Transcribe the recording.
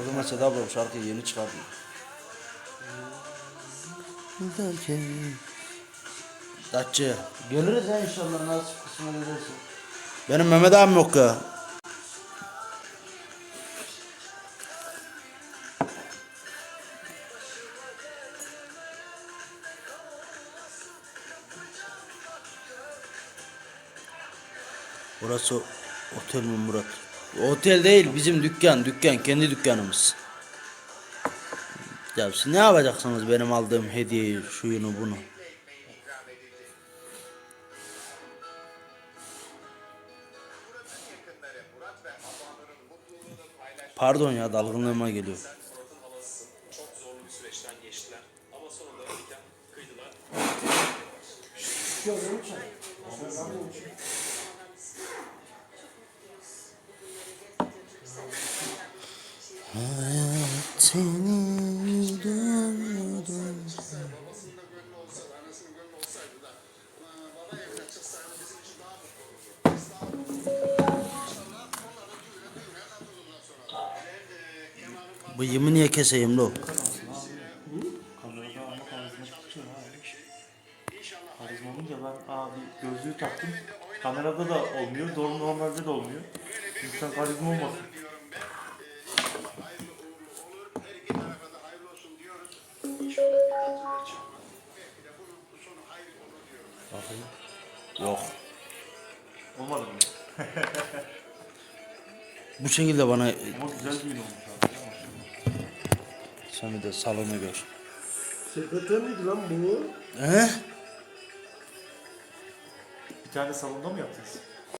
O zaman Seda abla bu şarkıyı yeni çıkardı. Datça. Geliriz ya inşallah nasıl kısmet ederse. Benim Mehmet abim yok ya. Burası otel mi Murat? Otel değil bizim dükkan dükkan kendi dükkanımız. Ya siz ne yapacaksınız benim aldığım hediyeyi şuyunu bunu? Pardon ya dalgınlığıma geliyor. Diken kıydılar. Bıyığımı niye keseyim lo? Gözlüğü taktım. Kamerada da olmuyor, doğru normalde de olmuyor. İnsan karizma olmasın. Yok. Olmadı mı? Bu şekilde bana Ama güzel düğün olmuş abi. sen bir de salonu gör. Sekreter miydi lan bu? He? Bir tane salonda mı yaptınız?